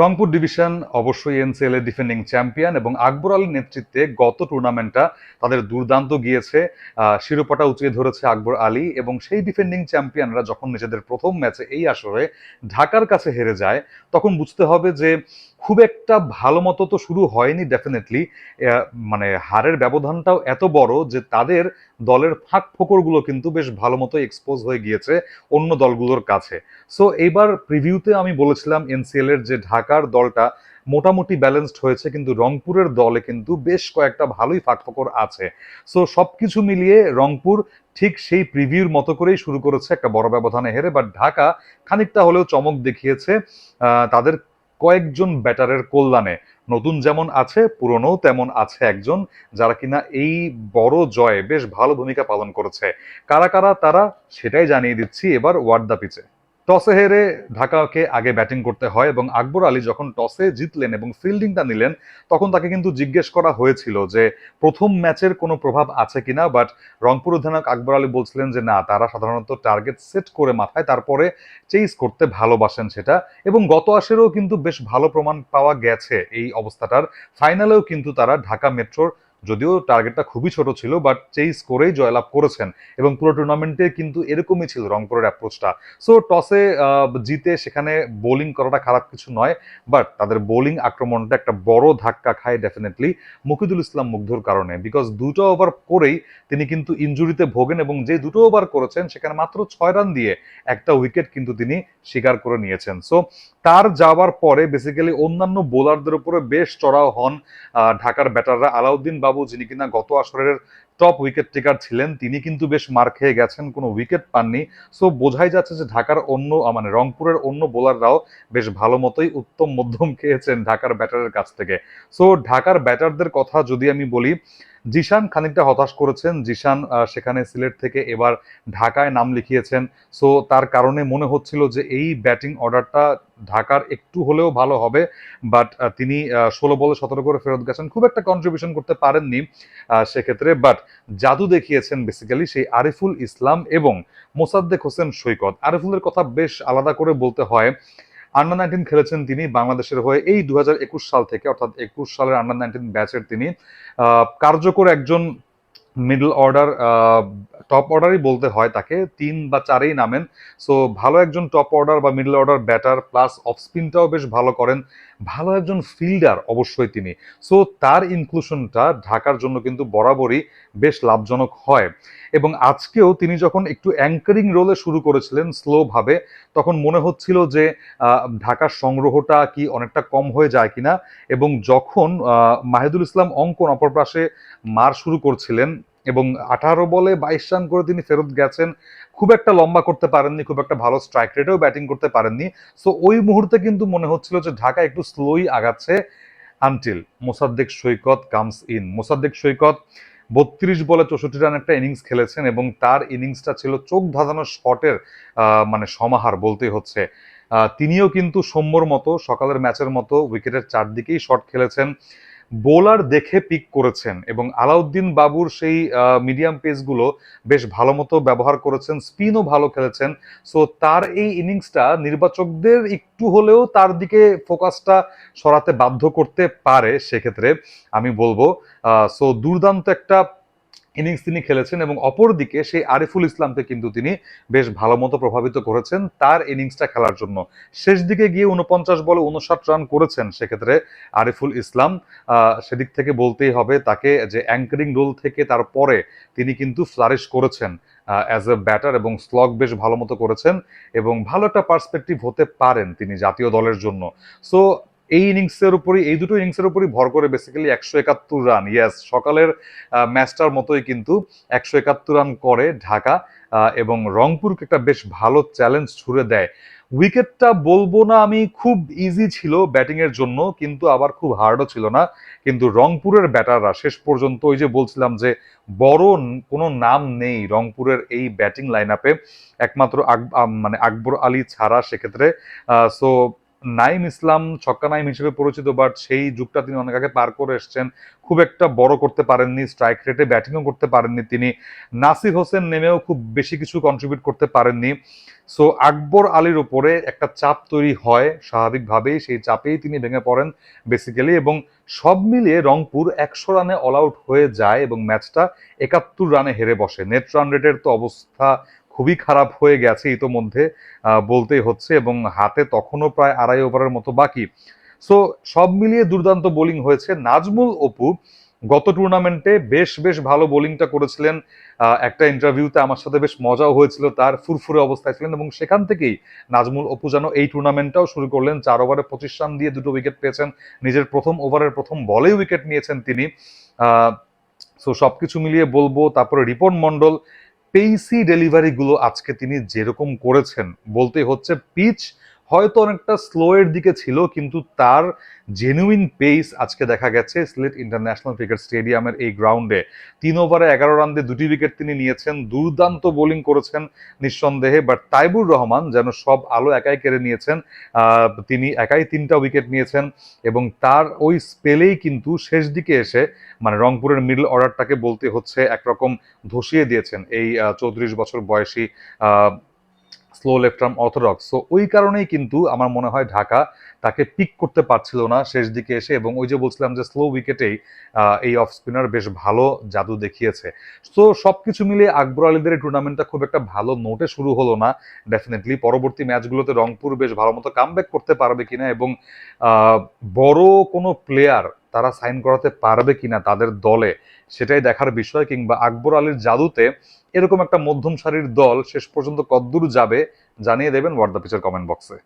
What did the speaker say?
Rangpur division অবশ্যই NCL এর defending champion এবং আকবর আলীর নেতৃত্বে গত টুর্নামেন্টটা তাদের দুর্দান্ত গিয়েছে। শিরোপাটা উঁচিয়ে ধরেছে আকবর আলী এবং সেই ডিফেন্ডিং চ্যাম্পিয়নরা যখন নিজেদের প্রথম ম্যাচে এই আসরে ঢাকার কাছে হেরে যায়, তখন বুঝতে হবে যে খুব একটা ভালো মতো তো শুরু হয়নি ডেফিনেটলি মানে হারের ব্যবধানটাও এত বড় যে তাদের দলের ফাঁক ফোকরগুলো কিন্তু বেশ ভালো মতো এক্সপোজ হয়ে গিয়েছে অন্য দলগুলোর কাছে। সো এইবার প্রিভিউতে আমি বলেছিলাম এনসিএল এর যে ঢাকার দলটা মোটামুটি ব্যালেন্সড হয়েছে, কিন্তু রংপুরের দলে কিন্তু বেশ কয়েকটা ভালোই ফাঁকফোকর আছে। সো সবকিছু মিলিয়ে রংপুর ঠিক সেই প্রিভিউর মতো করেই শুরু করেছে, একটা বড় ব্যবধানে হেরে। বাট ঢাকা খানিকটা হলেও চমক দেখিয়েছে তাদের কয়েকজন ব্যাটারের কল্যাণে। নতুন যেমন আছে পুরনো তেমন আছে একজন যারা কিনা এই বড় জয়ে বেশ ভালো ভূমিকা পালন করেছে। কারা কারা, তারা সেটাই জানিয়ে দিচ্ছি এবার ওয়ার্ড দ্য পিচে টসে হেরে ঢাকাকে আগে ব্যাটিং করতে হয় এবং আকবর আলী যখন টসে জিতলেন এবং ফিল্ডিংটা নিলেন, তখন তাকে কিন্তু জিজ্ঞেস করা হয়েছিল যে, প্রথম ম্যাচের কোনো প্রভাব আছে কিনা? বাট রংপুর অধিনায়ক আকবর আলী বলছিলেন যে, না, তারা সাধারণত টার্গেট সেট করে মাথায়, তারপরে চেইস করতে ভালোবাসেন সেটা। এবং গত আসরেও কিন্তু বেশ ভালো প্রমাণ পাওয়া গেছে এই অবস্থাটার। ফাইনালেও কিন্তু তারা ঢাকা মেট্রোর যদিও টার্গেটটা খুবই ছোট ছিল বাট চেইস করেই জয়লাভ করেছেন। এবং পুরো টুর্নামেন্টে কিন্তু এরকমই ছিল রংপুরের অ্যাপ্রোচটা সো টসে জিতে সেখানে বোলিং করাটা খারাপ কিছু নয় বাট তাদের বোলিং আক্রমণটা একটা বড় ধাক্কা খায় ডেফিনেটলি মুকিদুল ইসলাম মুগ্ধর কারণে। বিকজ দুটো ওভার করেই তিনি কিন্তু ইনজুরিতে ভোগেন এবং যে দুটো ওভার করেছেন, সেখানে মাত্র ছয় রান দিয়ে একটা উইকেট কিন্তু তিনি স্বীকার করে নিয়েছেন। সো তার যাওয়ার পরে বেসিক্যালি অন্যান্য বোলারদের উপরে বেশ চড়াও হন ঢাকার ব্যাটাররা আলাউদ্দিন বাবু, যিনি কিনা গত আসরের টপ উইকেট টেকার ছিলেন, তিনি কিন্তু বেশ মার খেয়ে গেছেন, কোনো উইকেট পাননি। সো বোঝাই যাচ্ছে যে ঢাকার অন্য মানে রংপুরের অন্য বোলাররাও বেশ ভালো মতোই উত্তম মধ্যম খেয়েছেন ঢাকার ব্যাটারের কাছ থেকে। সো ঢাকার ব্যাটারদের কথা যদি আমি বলি জিশান খানিকটা হতাশ করেছেন। জিশান সেখানে সিলেট থেকে এবার ঢাকায় নাম লিখিয়েছেন। সো, তার কারণে মনে হচ্ছিল যে এই ব্যাটিং অর্ডারটা ঢাকার একটু হলেও ভালো হবে। বাট তিনি ষোলো বলে সতেরো করে ফেরত গেছেন। খুব একটা কন্ট্রিবিউশন করতে পারেননি সেক্ষেত্রে। বাট, জাদু দেখিয়েছেন বেসিক্যালি সেই আরিফুল ইসলাম এবং মোসাদ্দেক হোসেন সৈকত। আরিফুলের কথা বেশ আলাদা করে বলতে হয়। আন্ডার নাইনটিন খেলেছেন তিনি বাংলাদেশের হয়ে। এই দু হাজার একুশ সাল থেকে, অর্থাৎ একুশ সালের আন্ডার নাইনটিন ব্যাচের তিনি কার্যকর একজন মিডল অর্ডার টপ অর্ডারই বলতে হয় তাকে, তিন বা চারেই নামেন। সো ভালো একজন টপ অর্ডার বা middle order batter plus off স্পিনটাও বেশ ভালো করেন। ভালো একজন ফিল্ডার অবশ্যই তিনি। সো তার ইনক্লুশনটা ঢাকার জন্য কিন্তু বরাবরই বেশ লাভজনক হয়। এবং আজকেও তিনি যখন একটু অ্যাঙ্কারিং রোলে শুরু করেছিলেন স্লোভাবে তখন মনে হচ্ছিল যে ঢাকার সংগ্রহটা কি অনেকটা কম হয়ে যায় কিনা? এবং যখন মাহিদুল ইসলাম অঙ্কন অপর পাশে মার শুরু করছিলেন এবং আঠারো বলে বাইশ রান করে তিনি ফেরত গেছেন। খুব একটা লম্বা করতে পারেননি, খুব একটা ভালো স্ট্রাইক রেটেও ব্যাটিং করতে পারেননি। সো ওই মুহূর্তে কিন্তু মনে হচ্ছিল যে ঢাকা একটু স্লোই আগাচ্ছে until Mosaddek Saikat comes in Mosaddek Saikat বত্রিশ বলে চৌষট্টি রান একটা ইনিংস খেলেছেন এবং তার ইনিংসটা ছিল চোখ ধাঁধানো শটের মানে সমাহার বলতেই হচ্ছে। তিনিও কিন্তু সৌম্যর মতো, সকালের ম্যাচের মতো উইকেটের চারদিকেই শট খেলেছেন। বোলার দেখে পিক করেছেন এবং আলাউদ্দিন বাবুর সেই মিডিয়াম পেসগুলো বেশ ভালো মতো ব্যবহার করেছেন, স্পিনও ভালো খেলেছেন। সো তার এই ইনিংসটা নির্বাচকদের একটু হলেও তার দিকে ফোকাসটা সরাতে বাধ্য করতে পারে সেক্ষেত্রে আমি বলব। সো দুর্দান্ত একটা ইনিংস তিনি খেলেছেন এবং অপরদিকে সেই আরিফুল ইসলামকে কিন্তু তিনি বেশ ভালো মতো প্রভাবিত করেছেন তার ইনিংসটা খেলার জন্য। শেষ দিকে গিয়ে উনপঞ্চাশ বলে উনষাট রান করেছেন সেক্ষেত্রে আরিফুল ইসলাম। সেদিক থেকে বলতেই হবে তাকে যে অ্যাঙ্কারিং রোল থেকে তারপরে তিনি কিন্তু ফ্লারিশ করেছেন। অ্যাজ এ ব্যাটার এবং স্লগ বেশ ভালো মতো করেছেন এবং ভালো একটা পার্সপেক্টিভ হতে পারেন তিনি জাতীয় দলের জন্য। সো এই ইনিংসের উপরই, এই দুটো ইনিংসের উপরই ভর করে বেসিক্যালি একশো একাত্তর রান ইয়াস সকালের ম্যাচটার মতোই কিন্তু একশো একাত্তর রান করে ঢাকা এবং রংপুরকে একটা বেশ ভালো চ্যালেঞ্জ ছুড়ে দেয়। উইকেটটা বলব না আমি, খুব ইজি ছিল ব্যাটিং এর জন্য, কিন্তু আবার খুব হার্ডও ছিল না। কিন্তু রংপুরের ব্যাটাররা শেষ পর্যন্ত ওই যে বলছিলাম যে বড় কোনো নাম নেই রংপুরের এই ব্যাটিং লাইন আপে একমাত্র মানে আকবর আলী ছাড়া সেক্ষেত্রে সো নাইম ইসলাম, ছক্কা নাইম হিসেবে পরিচিত বাট সেই যুগটা তিনি অনেক আগে পার করে এসেছেন। খুব একটা বড় করতে পারেননি স্ট্রাইক রেটে ব্যাটিংও করতে পারেননি তিনি। নাসির হোসেন নেমেও খুব বেশি কিছু কন্ট্রিবিউট করতে পারেননি। সো আকবর আলীর ওপরে একটা চাপ তৈরি হয়, স্বাভাবিকভাবেই সেই চাপেই তিনি ভেঙে পড়েন বেসিক্যালি এবং সব মিলিয়ে রংপুর একশো রানে অল আউট হয়ে যায় এবং ম্যাচটা একাত্তর রানে হেরে বসে। নেট রান রেটের তো অবস্থা খুবই খারাপ হয়ে গেছে ইতোমধ্যে বলতেই হচ্ছে এবং হাতে তখনও প্রায় আড়াই ওভারের মতো বাকি। সো সব মিলিয়ে দুর্দান্ত বোলিং হয়েছে। নাজমুল অপু গত টুর্নামেন্টে বেশ বেশ ভালো বোলিংটা করেছিলেন। একটা ইন্টারভিউতে আমার সাথে বেশ মজাও হয়েছিল, তার ফুরফুরে অবস্থায় ছিলেন এবং সেখান থেকেই নাজমুল অপু যেন এই টুর্নামেন্টটাও শুরু করলেন। চার ওভারে পঁচিশ রান দিয়ে দুটো উইকেট পেয়েছেন। নিজের প্রথম ওভারের প্রথম বলেই উইকেট নিয়েছেন তিনি। সো সবকিছু মিলিয়ে বলব, তারপরে রিপন মন্ডল পেইসি ডেলিভারি গুলো আজকে তিনি যেরকম করেছেন বলতে হচ্ছে পিচ হয়তো অনেকটা স্লো এর দিকে ছিল, কিন্তু তার জেনুইন পেস আজকে দেখা গেছে সিলেট ইন্টারন্যাশনাল ক্রিকেট স্টেডিয়ামের এই গ্রাউন্ডে তিন ওভারে এগারো রান দিয়ে দুটি উইকেট তিনি নিয়েছেন, দুর্দান্ত বোলিং করেছেন নিঃসন্দেহে বাট তাইবুর রহমান যেন সব আলো একাই কেড়ে নিয়েছেন তিনি একাই তিনটা উইকেট নিয়েছেন এবং তার ওই স্পেলেই কিন্তু শেষ দিকে এসে মানে রংপুরের মিডল অর্ডারটাকে বলতে হচ্ছে একরকম ধসিয়ে দিয়েছেন এই চৌত্রিশ বছর বয়সী slow left arm orthodox so ওই কারণেই কিন্তু আমার মনে হয় ঢাকা তাকে পিক করতে পারছিল না শেষ দিকে এসে এবং ওই যে বলছিলাম যে স্লো উইকেটেই এই অফ স্পিনার বেশ ভালো জাদু দেখিয়েছে। সো সব কিছু মিলিয়ে আকবর আলীদের এই টুর্নামেন্টটা খুব একটা ভালো নোটে শুরু হলো না। ডেফিনেটলি পরবর্তী ম্যাচগুলোতে রংপুর বেশ ভালো মতো কামব্যাক করতে পারবে কিনা এবং বড় কোনো প্লেয়ার তারা সাইন করাতে পারবে কিনা তাদের দলে, সেটাই দেখার বিষয়। কিংবা আকবর আলীর জাদুতে এরকম একটা মধ্যম সারির দল শেষ পর্যন্ত কদ্দূর যাবে, জানিয়ে দেবেন ওয়ার্ড দ্য পিচের কমেন্ট বক্সে